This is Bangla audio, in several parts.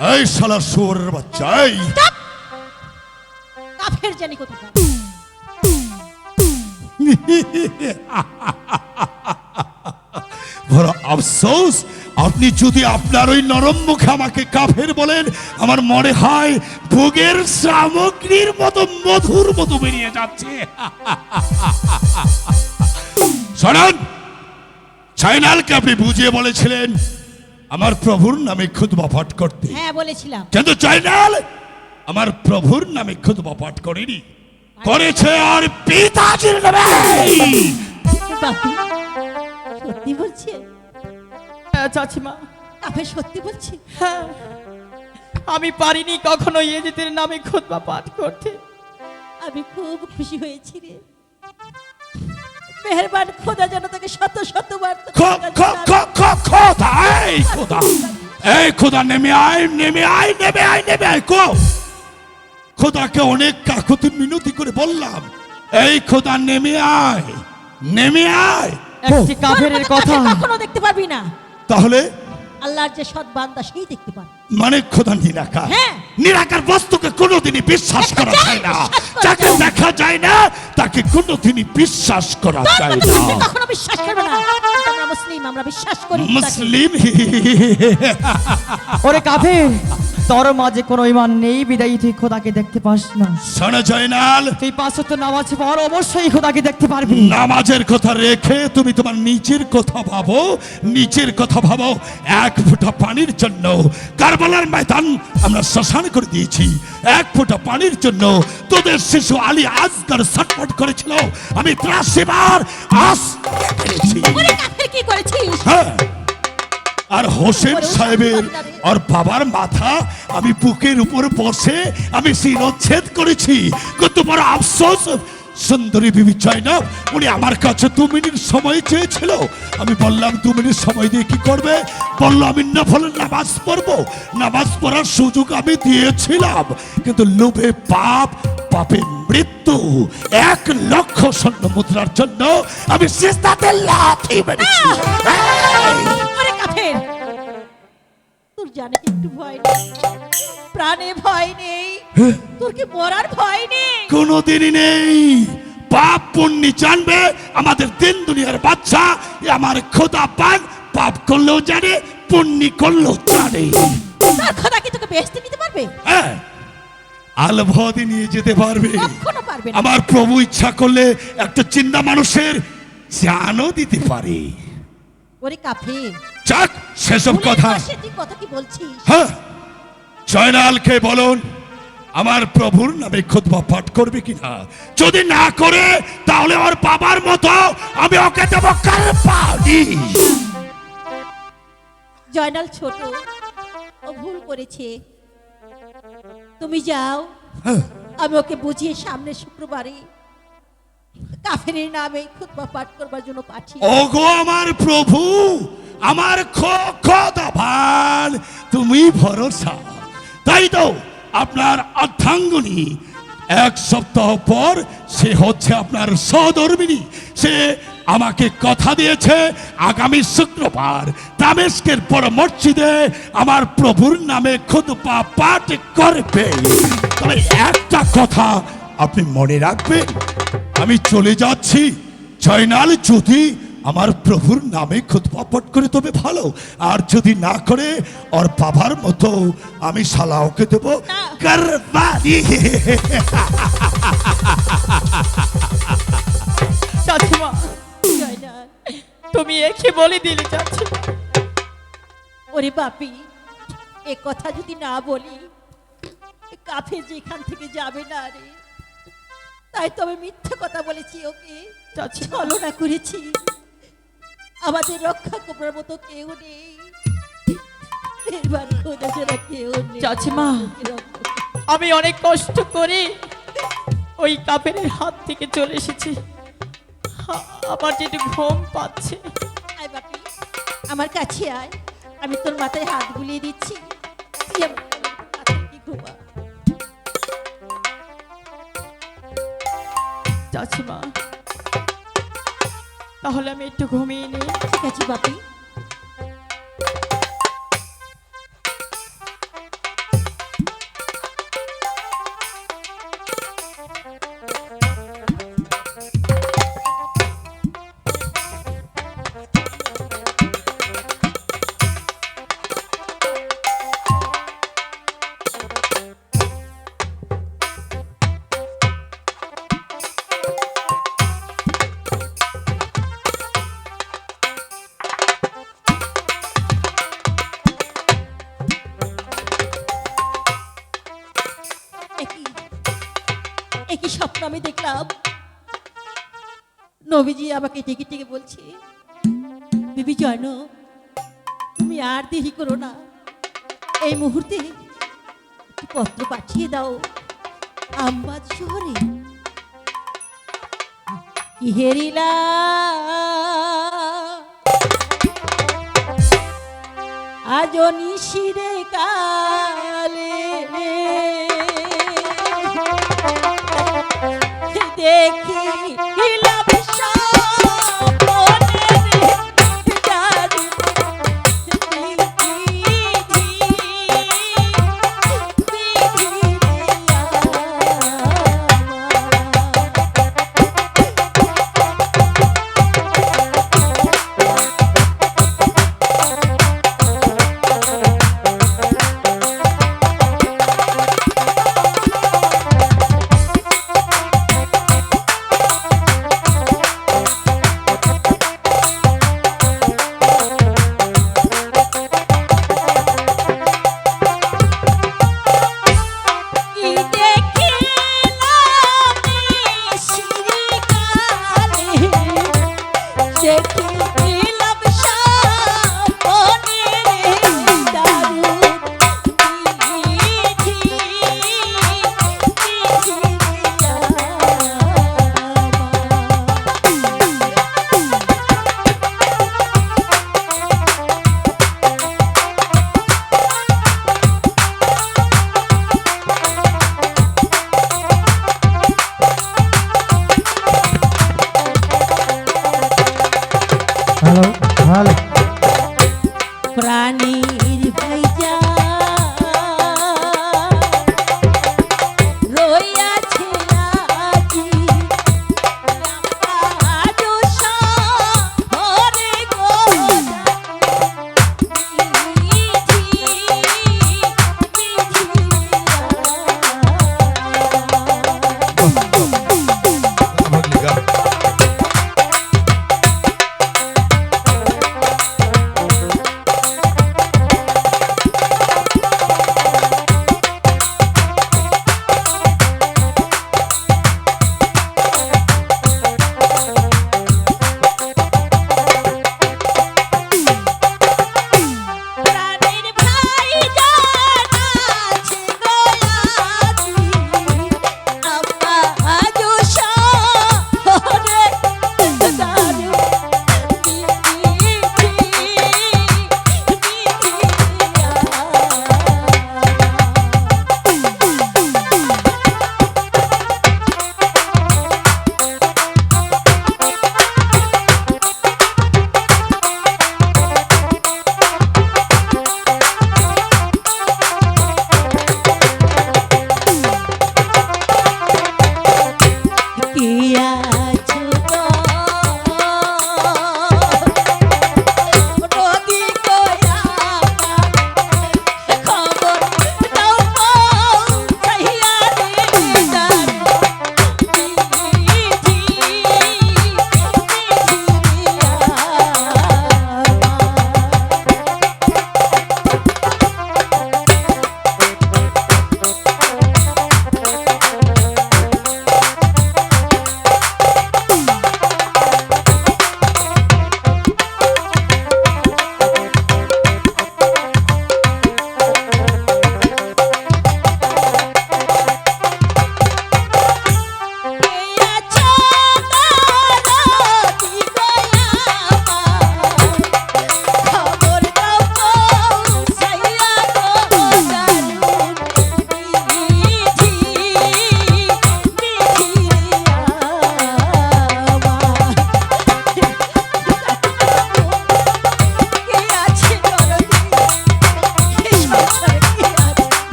এই শালা শুয়োরের বাচ্চা এই। কাফের জানি কোথায় বড় আফসোস আপনি যদি আপনার ওই নরম মুখে আমাকে কাফের বলেন আমার মনে হয় ভোগের সামগ্রীর মতো মধুর মতো বেরিয়ে যাচ্ছে। শোনান চাইনালকে আপনি বুঝিয়ে বলেছিলেন আমার প্রভুর নামে খুদবা পাঠ করতে। হ্যাঁ বলেছিলাম। কিন্তু চাইনাল আমার প্রভুর নামে খুদবা পাঠ করেনি। করেছে আর পিতাজির নামে। সত্যি বলছে? হ্যাঁ চাচিমা। কাফের সত্যি বলছি হ্যাঁ। আমি পারিনি কখনো ইয়েজিদের নামে খুতবা পাঠ করতে। আমি খুব খুশি হয়েছি রে। মেহরবান খোদা যেন তাকে শত শতবার তোর খ- কাছে খ- খ- খ- খোদা, এই খোদা, এই খোদা নেমে আয় নেমে আয় নেমে আয় নেমে আয় কো। খোদাকে অনেক কাকুতি মিনতি করে বললাম এই খোদা নেমে আয় নেমে আয় একটি কাফেরের কথা কখনো দেখতে পারবি না। তাহলে আল্লাহর যে সৎ বান্দা সেই দেখতে পান মানে খোদা নিরাকার। হ্যাঁ। নিরাকার বস্তুকে কোনোদিনই বিশ্বাস করা যায়, না। যাকে দেখা যায় না তাকে কোনোদিনই বিশ্বাস করা যায় না। কখনো বিশ্বাস করবে না। আমরা মুসলিম আমরা বিশ্বাস করি মুসলিম। ওরে কাফের। তোর মাঝে কোনো ইমান নেই বিদায়ী তুই খোদাকে দেখতে পাস না। শোনা জয়নাল। তুই পাঁচ তো নামাজ পর অবশ্যই খোদাকে দেখতে পারবি। নামাজের কথা রেখে তুমি তোমার নিচের কথা ভাবো নিচের কথা ভাবো এক ফোঁটা পানির জন্য কারবালার ময়দান আমরা শ্মশান করে দিয়েছি। এক ফোঁটা পানির জন্য তোদের শিশু আলী আজগর ছটফট করেছিল। আমি ত্রাসিবার আস করেছি ওরে কাফের কি করেছিস? হ্যাঁ। আর হোসেন সাহেবের আর বাবার মাথা আমি বুকের উপর বসে আমি শিরচ্ছেদ করেছি। বড় আফসোস সুন্দরী বিবি চাই না উনি আমার কাছে দু মিনিট সময় চেয়েছিল। আমি বললাম দু মিনিট সময় দিয়ে কি করবে? বলল আমি নফলের নামাজ পড়ব। নামাজ পড়ার সুযোগ আমি দিয়েছিলাম। কিন্তু লোভে পাপ পাপে মৃত্যু। এক লক্ষ স্বর্ণ মুদ্রার জন্য আমি সিস্তাতে লাথি মেরেছি। তোর জানে একটু ভয় নেই। প্রাণে ভয় নেই। তোর কি মরার ভয় নেই? কোনোদিনই নেই। পাপ পুণ্যি জানবে আমাদের দিন দুনিয়ার বাচ্চা। আমার খোদা পান পাপ করলেও জানে পুণ্যি করলেও জানে। তার খোদা কি তোকে বেহেস্তে নিতে পারবে? হ্যাঁ আলভদি নিয়ে যেতে পারবে। কখনো পারবে না। আমার প্রভু ইচ্ছা করলে একটা চিন্তা মানুষের জানও দিতে পারে। ওরে কাফের যাক সেসব কথা। কথা কি বলছিস? হ্যাঁ। জয়নালকে বলুন আমার প্রভুর নামে খুতবা পাঠ করবে কিনা? যদি না করে তাহলে ওর বাবার মতো আমি ওকে দেব পানি জয়নাল ছোট ও ভুল করেছে। তুমি যাও হ্যাঁ, আমি ওকে বুঝিয়ে সামনে শুক্রবারে কাফের নামে খুতবা পাঠ করবার জন্য পাঠিয়ে ওগো আমার প্রভু আমার ভান, তুমি ভরসা। তাই তো আপনার অর্ধাঙ্গনী এক সপ্তাহ পর সে হচ্ছে আপনার সহধর্মিনী। সে আমাকে কথা দিয়েছে আগামী শুক্রবার দামেস্কের পর মসজিদে আমার প্রভুর নামে খুদপা পাঠ করবে। তবে একটা কথা আপনি মনে রাখবেন, আমি চলে যাচ্ছি, জয়নাল যদি আমার প্রভুর নামে খুদবা পাঠ করে তবে ভালো। আর যদি না করে ওর বাবার মতো আমি শালা ওকে দেবো। না। চাচিমা তুমি একে বলে দিলে চাচিমা। ওরে বাপি এ কথা যদি না বলি কাফে যেখান থেকে যাবে না রে। তাই তবে মিথ্যা কথা বলেছি ওকে। চাচিমা। ছলনা করেছি। আমাদের রক্ষা করার মতো কেউ নেই। চাচিমা। আমি অনেক কষ্ট করে ওই কাপের হাত থেকে চলে এসেছি। আমার যেটু ঘুম পাচ্ছে। আমার কাছে আয়। আমি তোর মাথায় হাত বুলিয়ে দিচ্ছি। চাচিমা তাহলে আমি একটু ঘুমিয়ে নিই। ঠিক আছে বাপি। স্বপ্ন আমি দেখলাম। নবীজি আমাকে ডেকে ডেকে বলছে, বিবি জানো, তুমি আর দেরি করো না। এই মুহূর্তে পত্র পাঠিয়ে দাও। আমবাদ শহরে হেরিলা আজ নিশিরে কালে দেখি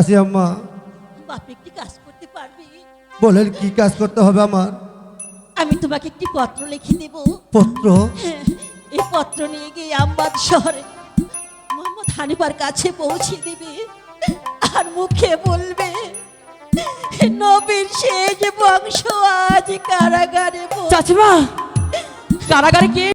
চাষি আম্মা। বাপ একটি কাজ করতে পারবি? বলেন কি কাজ করতে হবে আমার? আমি তোমাকে একটি পত্র লিখে দেব। পত্র? এই পত্র নিয়ে গিয়ে আমবাদ শহরে মোহাম্মদ হানিফার কাছে পৌঁছে দিবে আর মুখে বলবে নবীর শেষ বংশ আজ কারাগারে। চাচিমা কারাগারে কে